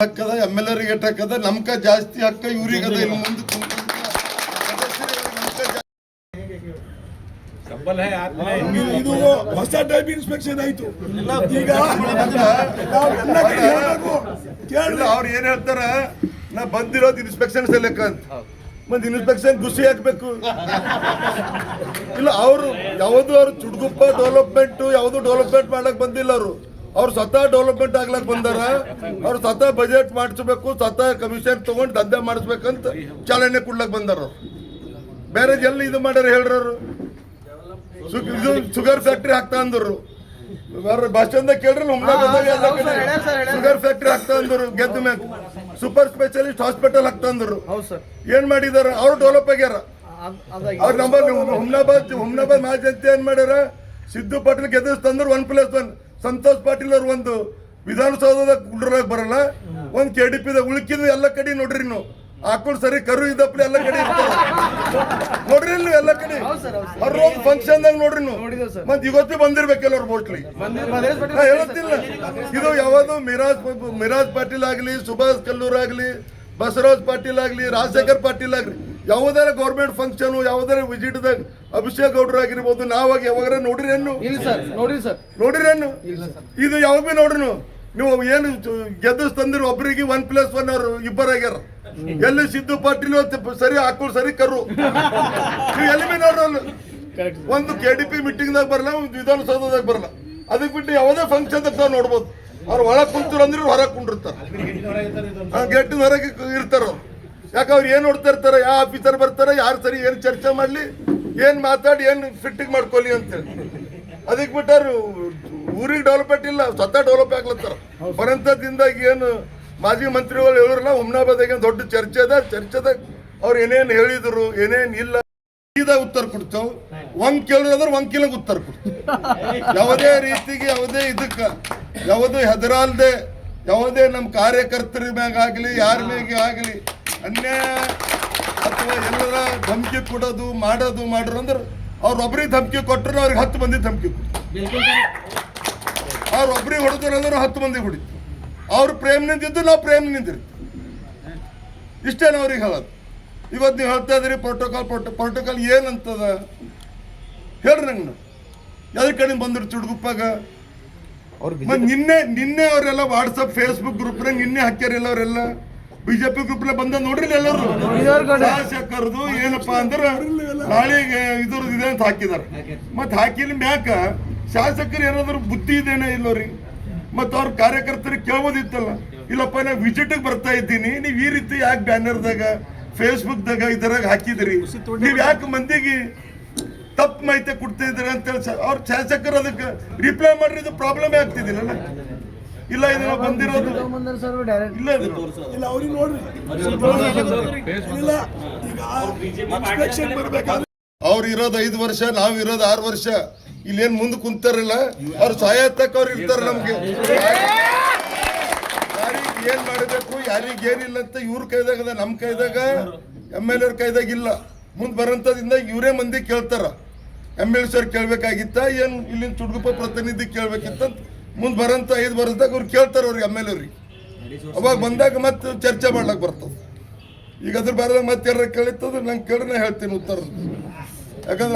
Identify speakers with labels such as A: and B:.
A: ಹಕ್ಕದ M L ಎರಿಗೆ ಹಕ್ಕದ ನಮ್ಕ ಜಾಸ್ತಿ ಹಕ್ಕ ಇವ್ರಿಗೆ ಅದ ಇನ್ನು ಮುಂದೆ
B: ಇದು- ಹೊಸ ಟೈಪ್ ಇನ್ಸ್ಪೆಕ್ಷನ್ ಆಯ್ತು. ಈಗ.
A: ಇಲ್ಲ
B: ಕೇಳ್ರಿ
A: ಅವ್ರು ಏನ್ ಹೇಳ್ತಾರ ನಾ ಬಂದಿರೋದು ಇನ್ಸ್ಪೆಕ್ಷನ್ ಸೆಲೆಕ್ ಅಂತ. ಮತ್ತೆ ಇನ್ಸ್ಪೆಕ್ಷನ್ ಗುಸಿ ಹಾಕ್ಬೇಕು. ಇಲ್ಲ ಅವರು ಯಾವುದು ಅವ್ರು ಚುಡ್ಗುಪ್ಪ ಡೆವಲಪ್ಮೆಂಟ್ ಯಾವುದು ಡೆವಲಪ್ಮೆಂಟ್ ಮಾಡಕ್ ಬಂದಿಲ್ಲ ಅವರು. ಅವ್ರು ಸ್ವತಃ ಡೆವಲಪ್ಮೆಂಟ್ ಆಗ್ಲಕ್ ಬಂದಾರ. ಅವ್ರು ಸ್ವತಃ ಬಜೆಟ್ ಮಾಡಿಸ್ಬೇಕು ಸ್ವತಃ ಕಮಿಷನ್ ತಗೊಂಡು ದಂಧೆ ಮಾಡಿಸ್ಬೇಕಂತ ಚಾಲನೆ ಕೊಡ್ಲಕ್ ಬಂದಾರ ಬೇರೆ ಎಲ್ಲಿ ಇದು ಮಾಡ್ಯಾರ ಹೇಳ್ರವರು ಇದು ಶುಗರ್ ಫ್ಯಾಕ್ಟ್ರಿ ಹಾಕ್ತಾ ಅಂದ್ರು. ಭಾಷಣದಾಗ ಕೇಳ್ರಿ ಶುಗರ್ ಫ್ಯಾಕ್ಟ್ರಿ ಹಾಕ್ತಾ ಅಂದ್ರು ಗೆದ್ದ ಮ್ಯಾಗ ಸೂಪರ್ ಸ್ಪೆಷಲಿಸ್ಟ್ ಹಾಸ್ಪಿಟಲ್ ಹಾಕ್ತಾ ಅಂದ್ರು. ಏನ್ ಮಾಡಿದಾರ? ಅವ್ರು ಡೆವಲಪ್ ಆಗ್ಯಾರ. ಅವ್ರ ನಂಬರ್ ಹುಮ್ನಾಬಾದ್ ಹುಮ್ನಾಬಾದ್ ಮಹಾಜಂತಿ ಏನ್ ಮಾಡ್ಯಾರ? Siddu Patel ಗೆದ್ದಿಸ್ತಂದ್ರು one plus one Santosh Patil ಅವ್ರು ಒಂದು ವಿಧಾನಸೌಧದ ಗುಡ್ರಾಗ ಬರಲ್ಲ ಒಂದು ಕೆ ಡಿ ಪಿ ಉಳ್ಕಿದ್ ಎಲ್ಲ ಕಡೆ ನೋಡ್ರಿ ನೀವು. ಹಾಕೊಂಡು ಸರಿ ಕರು ಇದ್ದಪ್ಲೆ ಎಲ್ಲ ಕಡೆ ನೋಡ್ರಿ ನೀವು ಎಲ್ಲ ಕಡೆ. ಅವ್ರ ಫಂಕ್ಷನ್ ದಾಗ ನೋಡ್ರಿ ನೀವು. ಮತ್ತೆ ಇವತ್ತು ಬಂದಿರ್ಬೇಕಲ್ಲ ಅವ್ರ ಮೋಸ್ಟ್ಲಿ ಹೇಳುತ್ತಿಲ್ಲ ಇದು ಯಾವುದು ಮಿರಾಜ್ ಮಿರಾಜ್ ಪಾಟೀಲ್ ಆಗಲಿ ಸುಭಾಷ್ ಕಲ್ಲೂರ್ ಆಗಲಿ ಬಸವರಾಜ್ ಪಾಟೀಲ್ ಆಗಲಿ ರಾಜಶೇಖರ್ ಪಾಟೀಲ್ ಆಗಲಿ. ಯಾವುದಾರ ಗೌರ್ಮೆಂಟ್ ಫಂಕ್ಷನ್ ಯಾವ್ದಾರ ವಿಸಿಟ್ದಾಗ ಅಭಿಷೇಕ್ ಗೌಡ್ರು ಆಗಿರ್ಬೋದು ನಾವಾಗ ಯಾವಾಗ ನೋಡಿರಿ
C: ಇಲ್ಲ ನೋಡಿರಿ ನೋಡ್ರಿ ಸರ್.
A: ನೋಡಿರೇನು ಇದು ಯಾವಾಗ ಭೀ ನೋಡ್ರಿ? ನೀವು ನೀವು ಏನು ಗೆದ್ದು ತಂದಿರಿ ಒಬ್ಬರಿಗೆ ಒನ್ ಪ್ಲಸ್ ಒನ್ ಅವರು ಇಬ್ಬರಾಗ್ಯಾರ ಎಲ್ಲಿ ಸಿದ್ದು ಪಾಟೀಲ್ ಸರಿ ಹಾಕೋರು ಸರಿ ಕರು. ನೀವು ಎಲ್ಲಿ ಬಿ ನೋಡ್ರಿ ಅಲ್ಲಿ
C: ಕರೆಕ್ಟ್
A: ಒಂದು ಕೆ ಡಿ ಪಿ ಮೀಟಿಂಗ್ದಾಗ ಬರಲ್ಲ ಒಂದು ವಿಧಾನಸೌಧದಾಗ ಬರಲ್ಲ ಅದಕ್ಕೆ ಬಿಟ್ಟು ಯಾವುದೇ ಫಂಕ್ಷನ್ ತಾವು ನೋಡ್ಬೋದು. ಅವ್ರು ಒಳಗೆ ಕುಂತರು ಅಂದ್ರೆ ಹೊರಗೆ ಕುಂಡಿರ್ತಾರೆ. ಗೇಟಿನ ಹೊರಗೆ ಇರ್ತಾರ ಅವ್ರು. ಯಾಕೆ ಅವ್ರು ಏನು ನೋಡ್ತಾ ಇರ್ತಾರೆ, ಯಾವ ಆಫೀಸರ್ ಬರ್ತಾರೆ, ಯಾರು ಸರಿ ಏನು ಚರ್ಚೆ ಮಾಡಲಿ, ಏನು ಮಾತಾಡಿ, ಏನು ಫಿಟ್ಟಿಂಗ್ ಮಾಡ್ಕೊಲಿ ಅಂತೇಳಿ ಅದಕ್ಕೆ ಬಿಟ್ಟಾರು, ಊರಿಗೆ ಡೆವಲಪ್ಮೆಂಟ್ ಇಲ್ಲ, ಸ್ವತಃ ಡೆವಲಪ್ ಆಗ್ಲತ್ತಾರ. ಬರಂತದಿಂದ ಏನು ಮಾಜಿ ಮಂತ್ರಿಗಳು ಹೇಳಿರಲ್ಲ ಹುಮ್ನಾಬಾದಾಗ ದೊಡ್ಡ ಚರ್ಚೆ ಅದ ಚರ್ಚೆದಾಗ ಅವ್ರು ಏನೇನು ಹೇಳಿದ್ರು, ಏನೇನು ಇಲ್ಲ, ಸೀದಾ ಉತ್ತರ ಕೊಡ್ತಾವ್. ಒಂದ್ ಕೇಳಿದ್ರೆ ಒಂದ್ ಕಿಲೋ ಉತ್ತರ ಕೊಡ್ತಾವ್. ಯಾವುದೇ ರೀತಿಗೆ, ಯಾವುದೇ ಇದಕ್ಕ, ಯಾವುದೇ ಹೆದರಾಲ್ದೆ, ಯಾವುದೇ ನಮ್ಮ ಕಾರ್ಯಕರ್ತರ ಮ್ಯಾಗ ಆಗಲಿ, ಯಾರ ಮ್ಯಾಗ ಆಗಲಿ ಅನ್ಯಾಯ ಅಥವಾ ಎಲ್ಲರ ಧಮಕಿ ಕೊಡೋದು ಮಾಡೋದು ಮಾಡ್ರು ಅಂದ್ರೆ ಅವ್ರೊಬ್ರಿಗೆ ಧಮಕಿ ಕೊಟ್ಟರು ಅವ್ರಿಗೆ ಹತ್ತು ಮಂದಿ ಧಮಕಿ ಕೊಡ್ತಾರೆ. ಅವ್ರೊಬ್ರಿಗೆ ಹೊಡೆದ್ರು ಅಂದ್ರೆ ಹತ್ತು ಮಂದಿ ಹೊಡಿತು ಅವ್ರು ಪ್ರೇಮ್ನಿಂದ ನಿಂತಿದ್ದು ನಾವು ಪ್ರೇಮ್ ನಿಂತಿರ್ತೀವಿ ಇಷ್ಟೇನು ಅವ್ರಿಗೆ ಹೇಳೋದು? ಇವತ್ತು ನೀವು ಹೇಳ್ತಾ ಇದ್ರಿ ಪ್ರೋಟೋಕಾಲ್ ಪ್ರೋಟೋ ಪ್ರೋಟೋಕಾಲ್ ಏನಂತದ? ಹೇಳ್ರಿ ನಂಗೆ ಯಾವ್ದ್ರ ಕಡೆ ಬಂದ್ರು ಚುಡುಗುಪ್ಪಾಗ? ನಿನ್ನೆ ನಿನ್ನೆ ಅವರೆಲ್ಲ ವಾಟ್ಸಪ್ ಫೇಸ್ಬುಕ್ ಗ್ರೂಪ್ನಾಗ ನಿನ್ನೆ ಹಾಕ್ಯಾರಿಲ್ಲ ಅವರೆಲ್ಲ? ಬಿಜೆಪಿ ಗ್ರೂಪ್ಲೆ ಬಂದ ನೋಡ್ರಿ. ಎಲ್ಲರೂ. ಶಾಸಕರದು ಏನಪ್ಪಾ ಅಂದ್ರ ನಾಳೆಗೆ ಇದ್ರ ಇದೆ ಅಂತ ಹಾಕಿದಾರ. ಮತ್ ಹಾಕಿನ ಮ್ಯಾಕ ಶಾಸಕರು ಏನಾದ್ರು ಬುದ್ಧಿ ಇದೇನ ಇಲ್ಲೋರಿ ಮತ್ ಅವ್ರ ಕಾರ್ಯಕರ್ತರು ಕೇಳ್ಬೋದಿತ್ತಲ್ಲ? ಇಲ್ಲಪ್ಪ ನಾ ವಿಸಿಟ್ಗೆ ಬರ್ತಾ ಇದ್ದೀನಿ. ನೀವ್ ಈ ರೀತಿ ಯಾಕೆ ಬ್ಯಾನರ್ದಾಗ ಫೇಸ್ಬುಕ್ದಾಗ ಇದರಾಗ ಹಾಕಿದ್ರಿ? ನೀವ್ ಯಾಕೆ ಮಂದಿಗೆ ತಪ್ಪು ಮಾಹಿತಿ ಕೊಡ್ತಾ ಇದ್ದೀರ ಅಂತೇಳಿ ಸ- ಅವ್ರ ಶಾಸಕರು ಅದಕ್ಕೆ ರಿಪ್ಲೈ ಮಾಡ್ರಿ ಇದು ಪ್ರಾಬ್ಲಮ್ ಆಗ್ತಿದಿಲ್ಲ ಇಲ್ಲ ಇದನ್ನ ಬಂದಿರೋದು.
C: ಬಂದ್ರೆ ಸರ್ ಡೈರೆಕ್ಟ್
A: ಇಲ್ಲ ಇದು
B: ಇಲ್ಲ ಅವ್ರಿಗೆ ನೋಡ್ರಿ. ಇಲ್ಲ ಈಗ ಇನ್ಸ್ಪೆಕ್ಷನ್ ಬರ್ಬೇಕಾದ್ರೆ
A: ಅವ್ರು ಇರೋದು ಐದು ವರ್ಷ ನಾವ್ ಇರೋದು ಆರು ವರ್ಷ. ಇಲ್ಲೇನ್ ಮುಂದೆ ಕುಂತಾರಲ್ಲ? ಅವ್ರು ಸಹಾಯತಕ್ಕ ಅವ್ರು ಇರ್ತಾರ ನಮ್ಗೆ. ಯಾರಿಗೆ ಏನ್ ಮಾಡಬೇಕು ಯಾರಿಗೆ ಏನಿಲ್ಲ ಅಂತ ಇವ್ರ ಕೈದಾಗ ಅದ ನಮ್ ಕೈದಾಗ. ಎಂ ಎಲ್ ಎರ್ ಕೈದಾಗ ಇಲ್ಲ. ಮುಂದ್ ಬರಂತದಿಂದ ಇವರೇ ಮಂದಿ ಕೇಳ್ತಾರ. ಎಂ ಎಲ್ ಸರ್ ಕೇಳ್ಬೇಕಾಗಿತ್ತ ಏನ್ ಇಲ್ಲಿನ ಚುಡ್ಗುಪ್ಪ ಪ್ರತಿನಿಧಿ ಕೇಳ್ಬೇಕಿತ್ತ ಮುಂದ್ ಬರೋಂಥ ಐದು ವರ್ಷದಾಗ ಅವ್ರು ಕೇಳ್ತಾರೆ ಅವ್ರಿಗೆ ಎಂ ಎಲ್ ಅವ್ರಿಗೆ. ಅವಾಗ ಬಂದಾಗ ಮತ್ತೆ ಚರ್ಚೆ ಮಾಡ್ಲಕ್ ಬರ್ತದೆ. ಈಗ ಅದ್ರ ಬಾರ ಮತ್ತೆ ಯಾರ ಕೇಳಿತ್ತಂದ್ರೆ ನಂಗೆ ಕೇಳಿದ್ರೆ ಹೇಳ್ತೀನಿ ಉತ್ತರ ಯಾಕಂದ್ರೆ